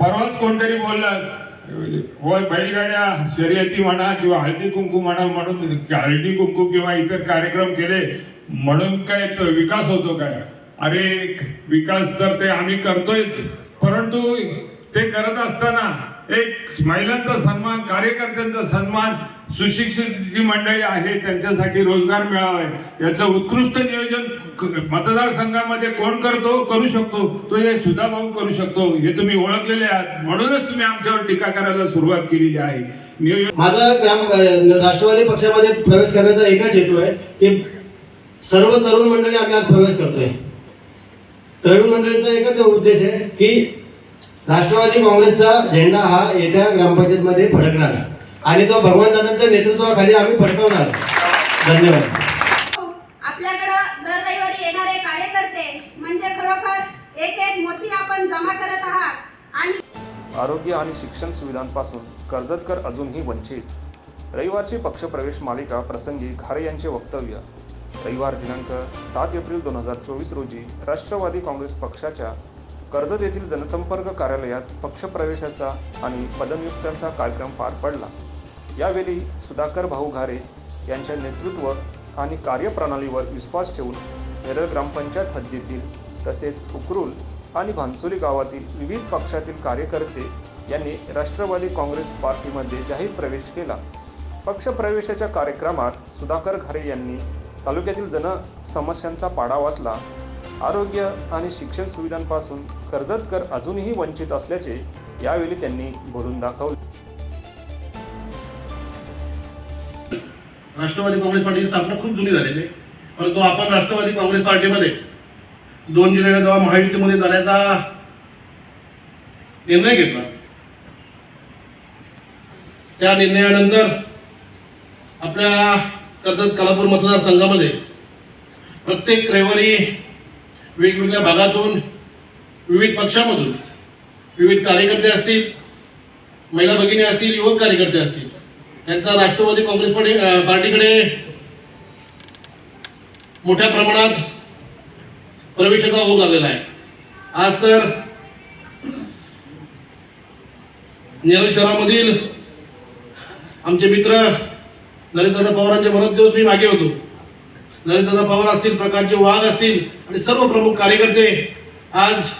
परवाच कोणतरी बोललं व बैलगाड्या शर्यती म्हणा किंवा हळदी कुंकू म्हणा म्हणून हळदी कुंकू किंवा इतर कार्यक्रम केले म्हणून काय तो विकास होतो काय? अरे विकास तर ते आम्ही करतोयच परंतु ते करत असताना एक महिलांचा सन्मान कार्यकर्त्यांचा सन्मान सुशिक्षित जी मंडळी आहे त्यांच्यासाठी रोजगार मिळावा याचं उत्कृष्ट नियोजन मतदारसंघामध्ये कोण करतो करू शकतो तो हे सुधा भाऊ करू शकतो. हे तुम्ही ओळखलेले आहात. म्हणूनच तुम्ही आमच्यावर टीका करायला सुरुवात केलेली आहे. माझा ग्राम राष्ट्रवादी पक्षामध्ये प्रवेश करण्याचा एकच हेतू आहे की सर्व तरुण मंडळी आम्ही आज प्रवेश करतोय. तरुण मंडळीचा एकच उद्देश आहे की राष्ट्रवादी काँग्रेसचा झेंडा हा येत्या ग्रामपंचायतमध्ये फडकणार आणि तो भगवान दादांच्या नेतृत्वाखाली आम्ही फडकवणार धन्यवाद आपल्याकडं दर रविवारी येणारे कार्यकर्ते म्हणजे म्हणजे खरोखर एक एक मोती आपण जमा करत आहात. आणि आरोग्य आणि शिक्षण सुविधांपासून कर्जतकर अजूनही वंचित. रविवारची पक्षप्रवेश मालिका प्रसंगी खारे यांचे वक्तव्य. रविवार दिनांक सात एप्रिल दोन हजार चोवीस रोजी राष्ट्रवादी काँग्रेस पक्षाच्या कर्जत येथील जनसंपर्क कार्यालयात पक्षप्रवेशाचा आणि पदनियुक्त्यांचा कार्यक्रम पार पडला. यावेळी सुधाकर भाऊ घारे यांच्या नेतृत्व आणि कार्यप्रणालीवर विश्वास ठेवून नेरळ ग्रामपंचायत हद्दीतील तसेच उकरूल आणि भानसुली गावातील विविध पक्षातील कार्यकर्ते यांनी राष्ट्रवादी काँग्रेस पार्टीमध्ये जाहीर प्रवेश केला. पक्षप्रवेशाच्या कार्यक्रमात सुधाकर घरे यांनी तालुक्यातील जनसमस्यांचा पाडा वाचला. आरोग्य आणि शिक्षण सुविधांपासून कर्जतकर अजूनही वंचित असल्याचे यावेळी त्यांनी बोलून दाखवले. राष्ट्रवादी काँग्रेस पार्टीची स्थापना खूप जुनी झालेली आहे. परंतु आपण राष्ट्रवादी काँग्रेस पार्टीमध्ये दोन जुलैला जेव्हा महायुतीमध्ये जाण्याचा निर्णय घेतला त्या निर्णयानंतर आपल्या कर्जत कालापूर मतदारसंघामध्ये प्रत्येक रविवारी वेगवेगळ्या भागातून विविध पक्षामधून विविध कार्यकर्ते असतील महिला भगिनी असतील युवक कार्यकर्ते असतील त्यांचा राष्ट्रवादी काँग्रेस पार्टी पार्टीकडे मोठ्या प्रमाणात प्रवेशाचा ओघ लागलेला आहे. आज तर नेरळ शहरामधील आमचे मित्र नरेंद्रदा पवारांचे बरेच दिवस मी मागे होतो. नरेंद्रदा पवार असतील प्रकारचे वाघ असतील आणि सर्व प्रमुख कार्यकर्ते आज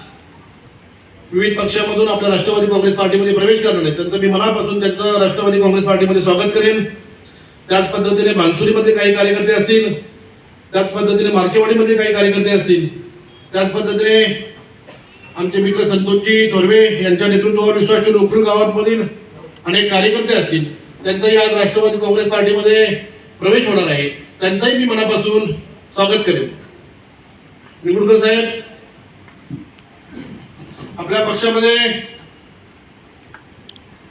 विविध पक्षामधून आपल्या राष्ट्रवादी काँग्रेस पार्टीमध्ये प्रवेश करणार आहेत. त्यांचं मी मनापासून त्यांचं राष्ट्रवादी काँग्रेस पार्टीमध्ये स्वागत करेन. त्याच पद्धतीने भानसुरीमध्ये काही कार्यकर्ते असतील त्याच पद्धतीने मार्केवाडीमध्ये काही कार्यकर्ते असतील. त्याच पद्धतीने आमचे मित्र संतोषजी थोरवे यांच्या नेतृत्वावर विश्वास ठेवून उकळू अनेक कार्यकर्ते असतील. त्यांचाही आज राष्ट्रवादी काँग्रेस पार्टीमध्ये प्रवेश होणार आहे. त्यांचाही मी मनापासून स्वागत करेन. निवडकर साहेब आपल्या पक्षामध्ये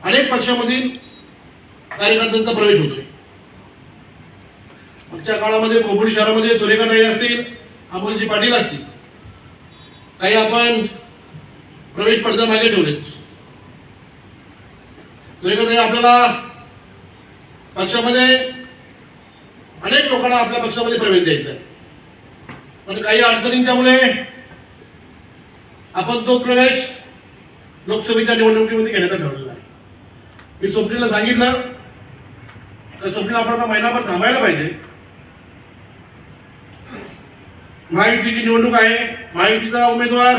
अनेक पक्षामधील कार्यकर्त्यांचा प्रवेश होतोय. आजच्या काळामध्ये खोपोली शहरामध्ये सुरेखाताई असतील अमोलजी पाटील असतील. काही आपण प्रवेश पडदा मागे ठेवले सुरेखाताई आपल्याला पक्षामध्ये अनेक लोकांना आपल्या पक्षामध्ये प्रवेश द्यायचा आहे. पण काही अडचणींच्यामुळे आपण तो प्रवेश लोकसभेच्या निवडणुकीमध्ये घेण्याचा ठरवलेला आहे. मी स्वप्नीला सांगितलं तर स्वप्नीला आपण आता महिनाभर थांबायला पाहिजे. महायुतीची निवडणूक आहे. महायुतीचा उमेदवार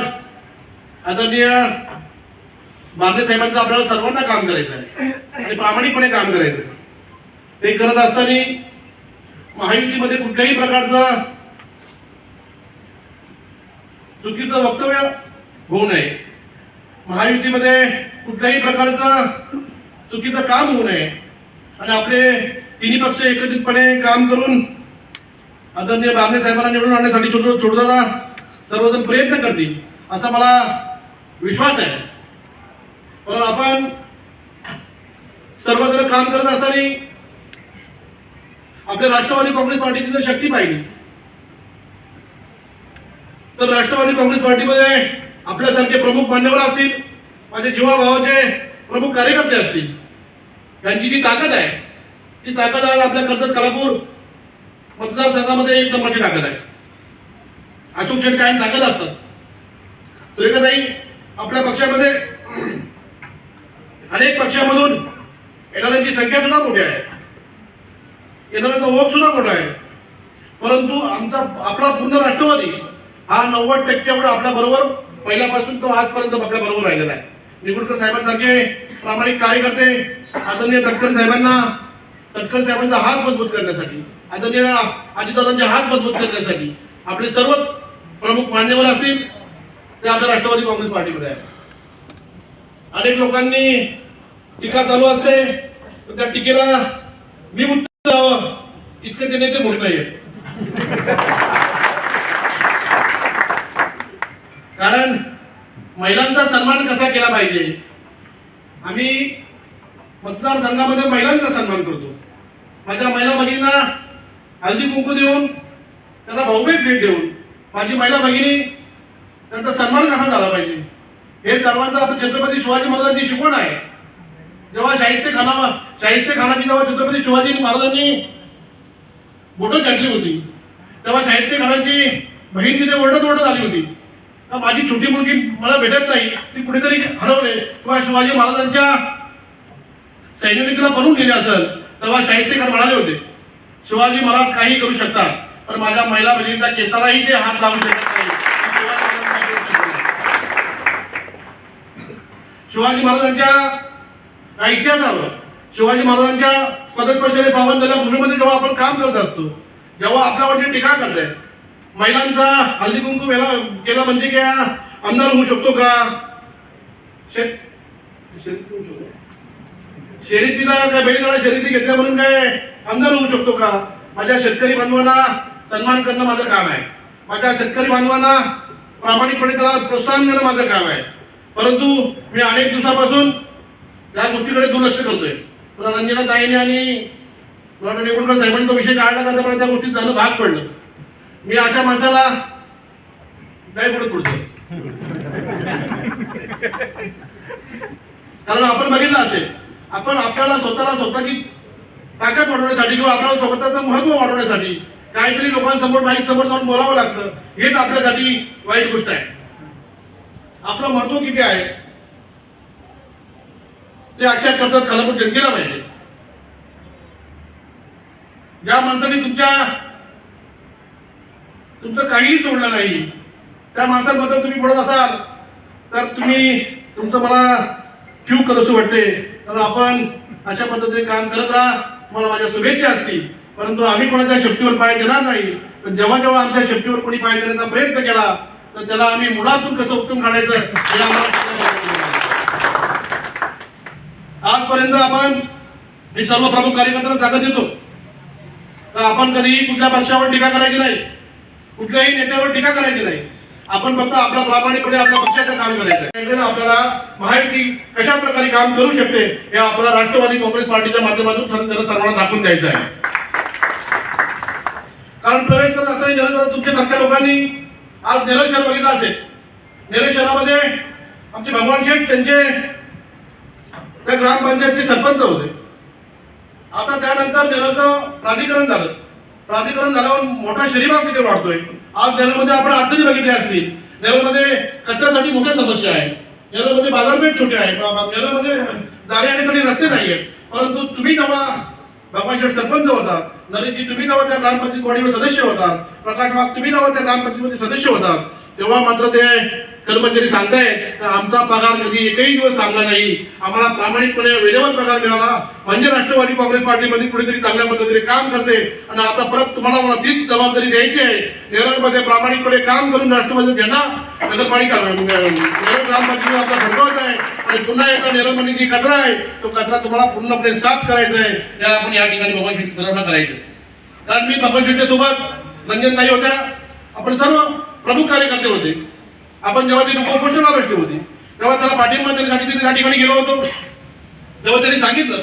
आदरणीय बारणे साहेबांचं आपल्याला सर्वांना काम करायचं आहे. आणि प्रामाणिकपणे काम करायचं आहे. ते करत असताना महायुतीमध्ये कुठल्याही प्रकारचं चुकीचं वक्तव्य होऊ नये. महायुतीमध्ये कुठल्याही प्रकारचं चुकीचं काम होऊ नये. आणि आपले तिन्ही पक्ष एकत्रितपणे काम करून आदरणीय बारणे साहेबांना निवडून आणण्यासाठी छोटू छोटूदादा सर्वजण प्रयत्न करतील असा मला विश्वास आहे. पण आपण सर्वजण काम करत असताना आपल्या राष्ट्रवादी काँग्रेस पार्टीची जर शक्ती पाहिली तर राष्ट्रवादी काँग्रेस पार्टीमध्ये आपल्यासारखे प्रमुख मान्यवर असतील माझे जीवाभावाचे प्रमुख कार्यकर्ते असतील. त्यांची जी ताकद आहे ती ताकद आज आपल्या कर्जत कलापूर मतदारसंघामध्ये एक नंबरची ताकद आहे. अशोक शेठ कायम ताकद असतात. सुरेखाताई आपल्या पक्षामध्ये अनेक पक्षामधून येणाऱ्यांची संख्या सुद्धा मोठी आहे. येणाऱ्यांचा ओघ सुद्धा मोठा आहे. परंतु आमचा आपला पूर्ण राष्ट्रवादी हा नव्वद टक्क्यावर आपल्या बरोबर पहिल्यापासून तो आजपर्यंत आपल्या बरोबर राहिलेला आहे. निगुडकर साहेबांसारखे प्रामाणिक कार्यकर्ते आदरणीय तटकर साहेबांना तटकर साहेबांचा हात मजबूत करण्यासाठी आदरणीय अजितदादांचे हात मजबूत करण्यासाठी. आपले सर्व प्रमुख मान्यवर असतील ते आपल्या राष्ट्रवादी काँग्रेस पार्टीमध्ये आहे अनेक लोकांनी टीका चालू असते तर त्या टीकेला मी उत्तर द्यावं. इतके ते नेते मोठे नाही कारण महिलांचा सन्मान कसा केला पाहिजे? आम्ही मतदारसंघामध्ये महिलांचा सन्मान करतो. माझ्या महिला भगिनींना हळदी कुंकू देऊन त्यांना भाऊबीज भेट देऊन माझी महिला भगिनी त्यांचा सन्मान कसा झाला पाहिजे? हे सर्वांचा आपण छत्रपती शिवाजी महाराजांची शिकवण आहे. जेव्हा शाहिस्ते खाना शाहिस्ते खानाची जेव्हा छत्रपती शिवाजी महाराजांनी बोटं छाटली होती तेव्हा शाहिस्ते खानाची बहीण तिथे ओरडत ओरडत आली होती. तर माझी छोटी मुलगी मला भेटत नाही ती कुठेतरी हरवले किंवा शिवाजी महाराजांच्या सैन्याने तिला बनवून गेले असेल तेव्हा शाहिस्ते खान म्हणाले होते. शिवाजी महाराज काही करू शकतात पण माझ्या महिला बहिणीचा केसालाही ते हात लावू शकत नाही. शिवाजी शिवाजी महाराजांच्या इतिहासावर शिवाजी महाराजांच्या पदस्पर्शाने पावन झाल्या भूमीमध्ये जेव्हा आपण काम करत असतो जेव्हा आपल्यावरती टीका करताय महिलांचा हल्दी कुंकू वेला केला म्हणजे काय? आमदार होऊ शकतो का? शे- शेत शर्यतीला त्या बैलगाडा शर्यती घेतल्या म्हणून काय आमदार होऊ शकतो का? माझ्या शेतकरी बांधवांना सन्मान करणं माझं काम आहे. माझ्या शेतकरी बांधवांना प्रामाणिकपणे त्याला प्रोत्साहन देणं माझं काम आहे. परंतु मी अनेक दिवसापासून या गोष्टीकडे दुर्लक्ष करतोय. पण रंजना ताईने आणि डॉक्टर साहेबांनी तो विषय काढला तर मला त्या गोष्टीत जाणं भाग पडलं. मी अशा माणसाला नाही पुढे पुढचं कारण आपण बघितलं असेल आपण आपल्याला स्वतःला स्वतःची ताकद वाढवण्यासाठी किंवा आपल्याला स्वतःचं महत्त्व वाढवण्यासाठी काहीतरी लोकांसमोर माईक समोर जाऊन बोलावं लागतं. हेच आपल्यासाठी वाईट गोष्ट आहे. आपलं महत्त्व किती आहे? ते आख्या करतात खालापूर जनतेला पाहिजे. ज्या माणसाने तुमच्या तुमचं काहीही सोडलं नाही त्या माणसांबद्दल तुम्ही बोलत असाल तर तुम्ही तुमचं मला क्यू करसू वाटते. तर आपण अशा पद्धतीने काम करत राहा. मला माझ्या शुभेच्छा असतील. परंतु आम्ही कोणाच्या शेपटीवर पाय देणार नाही. पण जेव्हा जेव्हा आमच्या शेपटीवर कोणी पाय देण्याचा प्रयत्न केला तर त्याला आम्ही मुळातून कसं उपटून काढायचं हे आम्हाला आजपर्यंत आपण मी सर्व प्रमुख कार्यकर्त्यांना जागा देतो तर आपण कधीही कुठल्या पक्षावर टीका करायची नाही. कुठल्याही नेत्यावर टीका करायची नाही. आपण फक्त आपला प्रामाणिकपणे आपल्या पक्षाचं काम करायचं आहे आपल्याला महायुती कशा प्रकारे काम करू शकते हे आपला राष्ट्रवादी काँग्रेस पार्टीच्या माध्यमातून त्यांना सर्वांना दाखवून द्यायचं आहे. कारण प्रवेश करत असताना जनता तुमच्या सारख्या लोकांनी आज नेरळ शहर बघितलं असेल. नेरळ शहरामध्ये आमचे भगवान शेठ त्यांचे त्या ग्रामपंचायतचे सरपंच होते. आता त्यानंतर नेरळचं प्राधिकरण झालं. प्राधिकरण झाल्यावर मोठा शरीभाग तिथे वाढतोय. आज नेरळमध्ये आपण अडचणी बघितल्या असतील. नेरळमध्ये कचऱ्यासाठी मोठ्या समस्या आहे नेरळमध्ये बाजारपेठ छोटी आहे. बा- बा- नेरळमध्ये जाणे येण्यासाठी रस्ते नाही आहेत परंतु तुम्ही जेव्हा भगवानशेठ सरपंच होता. नरेशजी तुम्ही जेव्हा त्या ग्रामपंचायत बॉडीवर सदस्य होता. प्रकाश बाग तुम्ही जेव्हा त्या ग्रामपंचायतीमध्ये सदस्य होता. तेव्हा मात्र ते कर्मचारी सांगतायत तर आमचा पगार कधी एकही दिवस थांबला नाही. आम्हाला प्रामाणिकपणे वेळेवर पगार मिळाला. म्हणजे राष्ट्रवादी काँग्रेस पार्टीमध्ये कुठेतरी चांगल्या पद्धतीने काम करते. आणि आता परत तुम्हाला मला तीच जबाबदारी द्यायची आहे. नेरळमध्ये प्रामाणिकपणे काम करून राष्ट्रवादी त्यांना नगरपालिका नेरळ ग्रामपंचायत आपला ठरवायचा आहे. आणि पुन्हा एकदा नेरळमध्ये जी कचरा आहे तो कचरा तुम्हाला पूर्णपणे साफ करायचा आहे. या आपण या ठिकाणी भगवान शेट्टी सर्वांना करायचं. कारण मी भगवान शेट्टी सोबत रंजन होत्या. आपण सर्व प्रमुख कार्यकर्ते होते. आपण जेव्हा ती उपोषणाला बसली होती. तेव्हा त्याला पाठिंबा तिथे त्या ठिकाणी गेलो होतो. तेव्हा त्यांनी सांगितलं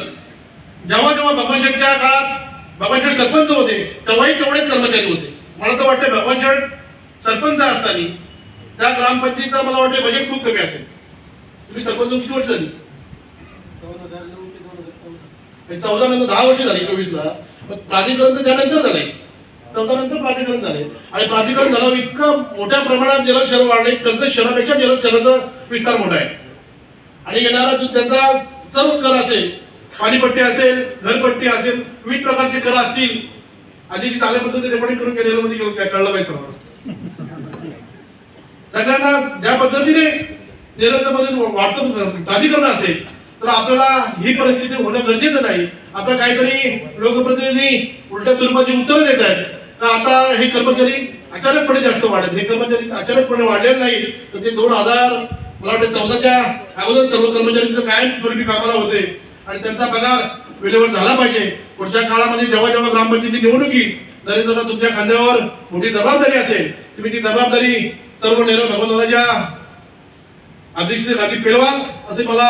जेव्हा जेव्हा भगवान शेठच्या काळात भगवान शेठ सरपंच होते तेव्हाही तेवढेच कर्मचारी होते. मला तर वाटतं भगवान शेठ सरपंच असताना त्या ग्रामपंचायतीचं मला वाटतं बजेट खूप कमी असेल. तुम्ही सरपंच किती वर्ष झाली? चौदा नंतर दहा वर्ष झाली चोवीसला. प्राधिकरण तर त्यानंतर झालंय. चौदानंतर प्राधिकरण झाले. आणि प्राधिकरण झाल्यावर इतकं मोठ्या प्रमाणात जलशहर वाढले त्यांचं शहरापेक्षा जलशहराचा विस्तार मोठा आहे. आणि येणारा जो त्यांचा सर्व कर असेल पाणीपट्टी असेल घरपट्टी असेल विविध प्रकारचे कर असतील आधी जी चांगल्या पद्धतीने रेकॉर्डिंग करून गेलेलं मध्ये गेलो काय कळलं पाहिजे सर्वांना. सगळ्यांना ज्या पद्धतीने निरंतरमध्ये वाढतं प्राधिकरण असेल तर आपल्याला ही परिस्थिती होणं गरजेचं नाही. आता काहीतरी लोकप्रतिनिधी उलट्या स्वरूपाची उत्तरं देत आहेत. का आता हे कर्मचारी अचानकपणे जास्त वाढत हे कर्मचारी अचानकपणे वाढले नाही तर ते दोन हजार मला वाटतं चौदाच्या अगोदर सर्व कर्मचारी कायम स्वरूपी कामाला होते. आणि त्यांचा पगार वेळेवर झाला पाहिजे. पुढच्या काळामध्ये जेव्हा जेव्हा ग्रामपंचायती येईल तरी जसा तुमच्या खांद्यावर मोठी जबाबदारी असेल. तुम्ही ती जबाबदारी सर्व नेर भगवंताच्या अध्यक्षतेखाली पेलवाल असे मला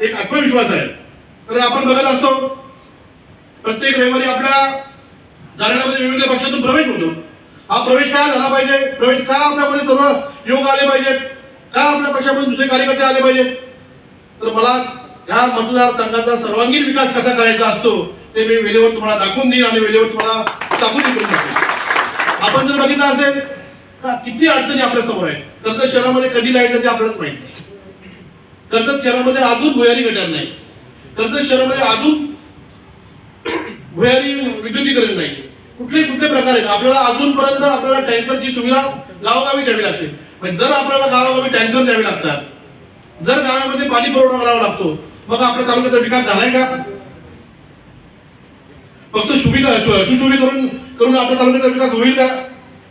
एक आत्मविश्वास आहे. तर आपण बघत असतो प्रत्येक रविवारी आपल्या जाण्यामध्ये वेगवेगळ्या पक्षातून प्रवेश होतो. हा प्रवेश का झाला पाहिजे? प्रवेश का आपल्यामध्ये सर्व योग आले पाहिजेत? का आपल्या पक्षामध्ये दुसरे कार्यकर्ते आले पाहिजेत? तर मला ह्या मतदारसंघाचा सर्वांगीण विकास कसा करायचा असतो ते मी वेळेवर तुम्हाला दाखवून देईन आणि वेळेवर तुम्हाला दाखवून करून आपण जर बघितलं असेल का किती अडचणी आपल्यासमोर आहे कर्जत शहरामध्ये कधी लाइट ते आपल्यालाच माहीत नाही. कर्जत शहरामध्ये अजून भुयारी गटार नाही. कर्जत शहरामध्ये अजून भुयारी विद्युतीकरण नाही. कुठले कुठले प्रकार आहेत? आपल्याला अजूनपर्यंत आपल्याला टँकरची सुविधा गावोगावी द्यावी लागते. म्हणजे जर आपल्याला गावोगावी टँकर द्यावे लागतात जर गावामध्ये पाणी पुरवठा करावा लागतो मग आपल्या तालुक्याचा विकास झालाय का? फक्त सुविधा सुशोभी करून आपल्या तालुक्याचा विकास होईल का?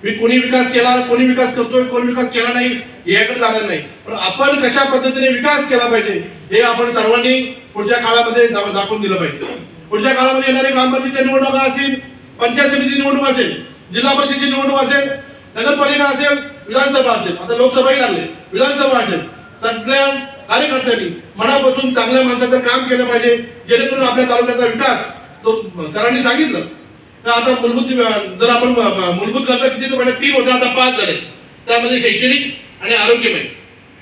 मी कोणी विकास केला कोणी विकास करतोय कोणी विकास केला नाही याकडे जाणार नाही. पण आपण कशा पद्धतीने विकास केला पाहिजे हे आपण सर्वांनी पुढच्या काळामध्ये दाखवून दिलं पाहिजे. पुढच्या काळामध्ये येणारे ग्रामपंचायत निवडणुका असतील पंचायत समिती निवडणूक असेल जिल्हा परिषदेची निवडणूक असेल नगरपालिका असेल विधानसभा असेल आता लोकसभाही लागले विधानसभा असेल. सगळ्या कार्यकर्त्यांनी मनापासून चांगल्या माणसाचं काम केलं पाहिजे जेणेकरून आपल्या तालुक्याचा विकास तो सरांनी सांगितलं. तर आता मूलभूत जर आपण मूलभूत गरजा किती तर पहिल्या तीन होत्या आता पाच झाले. त्यामध्ये शैक्षणिक आणि आरोग्यमय.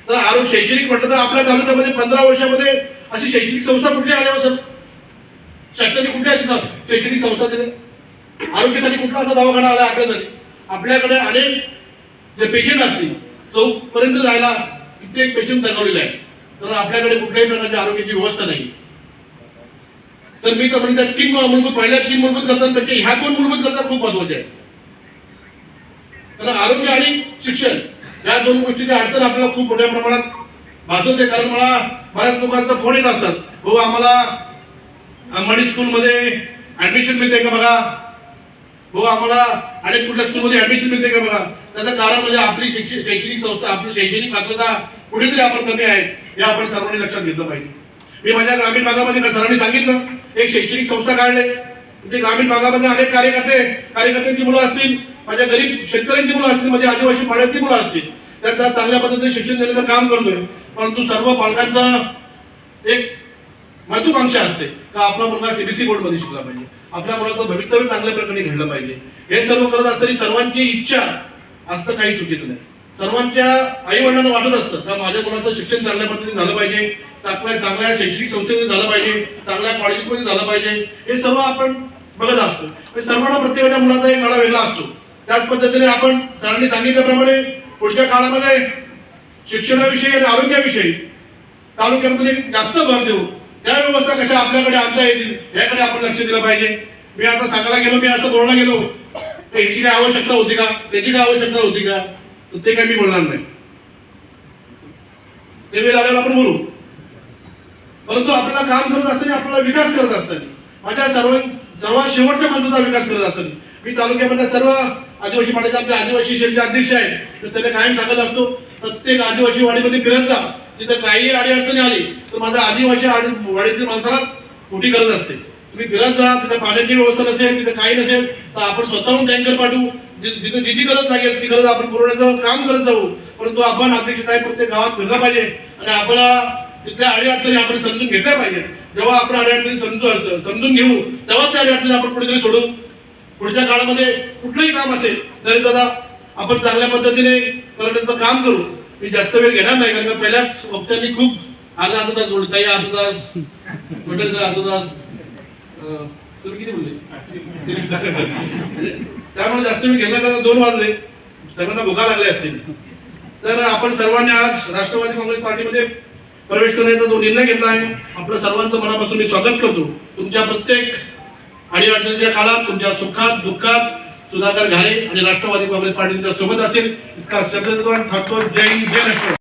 तर आरोग्य शैक्षणिक म्हटलं तर आपल्या तालुक्यामध्ये पंधरा वर्षामध्ये अशी शैक्षणिक संस्था कुठली आल्या सर शैक्षणिक कुठली अशी सर शैक्षणिक संस्था दिली आरोग्यासाठी कुठला असा दवाखाना आला आपल्यासाठी आपल्याकडे अनेक जे पेशंट असतील चौकपर्यंत जायला कित्येक पेशंट दाखवलेले आहे. तर आपल्याकडे कुठल्याही प्रकारची आरोग्याची व्यवस्था नाही. तर मी तर म्हणजे तीन मूलभूत पहिल्या तीन मूलभूत गरजांपैकी ह्या दोन मूलभूत गरजा खूप महत्त्वाच्या आहेत. तर आरोग्य आणि शिक्षण या दोन गोष्टीची अडचण आपल्याला खूप मोठ्या प्रमाणात भासवते कारण मला बऱ्याच लोकांचा फोन येत असतात हो आम्हाला अंबाडी स्कूलमध्ये ऍडमिशन मिळते का बघा? हो आम्हाला अनेक कुठल्या स्कूलमध्ये ऍडमिशन मिळते का बघा? त्याचं कारण म्हणजे आपली शिक्षण शैक्षणिक संस्था आपली शैक्षणिक पात्रता कुठेतरी आपण कमी आहे हे आपण सर्वांनी लक्षात घेतलं पाहिजे. मी माझ्या ग्रामीण भागामध्ये सरांनी सांगितलं एक शैक्षणिक संस्था काढले. ते ग्रामीण भागामध्ये अनेक कार्यकर्ते कार्यकर्त्यांची मुलं असतील माझ्या गरीब शेतकऱ्यांची मुलं असतील माझ्या आदिवासी पाण्याची मुलं असतील. त्या त्या चांगल्या पद्धतीने शिक्षण देण्याचं काम करतोय. परंतु सर्व पालकांचा एक महत्वाकांक्षा असते. का आपला मुलगा सीबीसी बोर्डमध्ये शिकला पाहिजे? आपल्या मुलाचं भवितव्य चांगल्या प्रकारे घडलं पाहिजे. हे सर्व करत असताना सर्वांची इच्छा असतं काही चुकीचं नाही. सर्वांच्या आई वडिलांना वाटत असतं का माझ्या मुलाचं शिक्षण चांगल्या पद्धतीने झालं पाहिजे चांगल्या चांगल्या शैक्षणिक संस्थेमध्ये झालं पाहिजे चांगल्या कॉलेजमध्ये झालं पाहिजे हे सर्व आपण बघत असतो. म्हणजे सर्वांना प्रत्येकाच्या मुलाचा एक गाडा वेगळा असतो. त्याच पद्धतीने आपण सरांनी सांगितल्याप्रमाणे पुढच्या काळामध्ये शिक्षणाविषयी आणि आरोग्याविषयी तालुक्यामध्ये जास्त भर देऊ. त्या व्यवस्था कशा आपल्याकडे आणता येतील याकडे आपण लक्ष दिलं पाहिजे. मी आता सांगायला गेलो मी असं बोलला गेलो याची काय आवश्यकता होती का? त्याची काय आवश्यकता होती का? तर ते काय मी बोलणार नाही. ते वेळ आल्यावर आपण बोलू. परंतु आपल्याला काम करत असताना आपल्याला विकास करत असताना माझ्या सर्व सर्वात शेवटच्या माणसाचा विकास करत असताना मी तालुक्यामध्ये सर्व आदिवासी वाडीचे आपले आदिवासी सेलचे अध्यक्ष आहेत. तर त्यांना कायम सांगत असतो प्रत्येक आदिवासी वाडीमध्ये फिरत जा. तिथे काही अडचणी आली तर माझ्या आदिवासी आणि वाडीतील माणसाला मोठी गरज असते. तुम्ही फिरत जा तिथे पाण्याची व्यवस्था नसेल तिथे काही नसेल तर आपण स्वतःहून टँकर पाठवू. जि- जिथे जी जी गरज लागेल ती गरज आपण पुरवण्याचं काम करत जाऊ. परंतु आपण अध्यक्ष साहेब प्रत्येक गावात फिरला पाहिजे आणि आपल्याला तिथल्या अडीअडचणी आपण समजून घेतल्या पाहिजे जेव्हा आपण अडीअडचणी समजू समजून घेऊ तेव्हाच त्या अडीअडचणी आपण कुठेतरी सोडू पुढच्या काळामध्ये कुठलंही काम असेल तरी दादा आपण चांगल्या पद्धतीने करण्याचं काम करू. मी जास्त वेळ घेणार नाही कारण पहिल्याच वक्त्यांनी खूप आज अर्धा तास बोलताय अर्धा तास पटेल सर अर्धा तास. तुम्ही किती बोलले? म्हणजे त्यामुळे जास्त वेळ घेणार कारण दोन वाजले. सर्वांना भुका लागले असतील. तर आपण सर्वांनी आज राष्ट्रवादी काँग्रेस पार्टीमध्ये प्रवेश करण्याचा जो निर्णय घेतला आहे आपलं सर्वांचं मनापासून मी स्वागत करतो. तुमच्या प्रत्येक अडीअडचणीच्या काळात तुमच्या सुखात दुःखात सुधाकर घारे आणि राष्ट्रवादी काँग्रेस पार्टीच्या सोबत असेल इतका शब्द ठाकूर जय हिंद, जय राष्ट्रवादी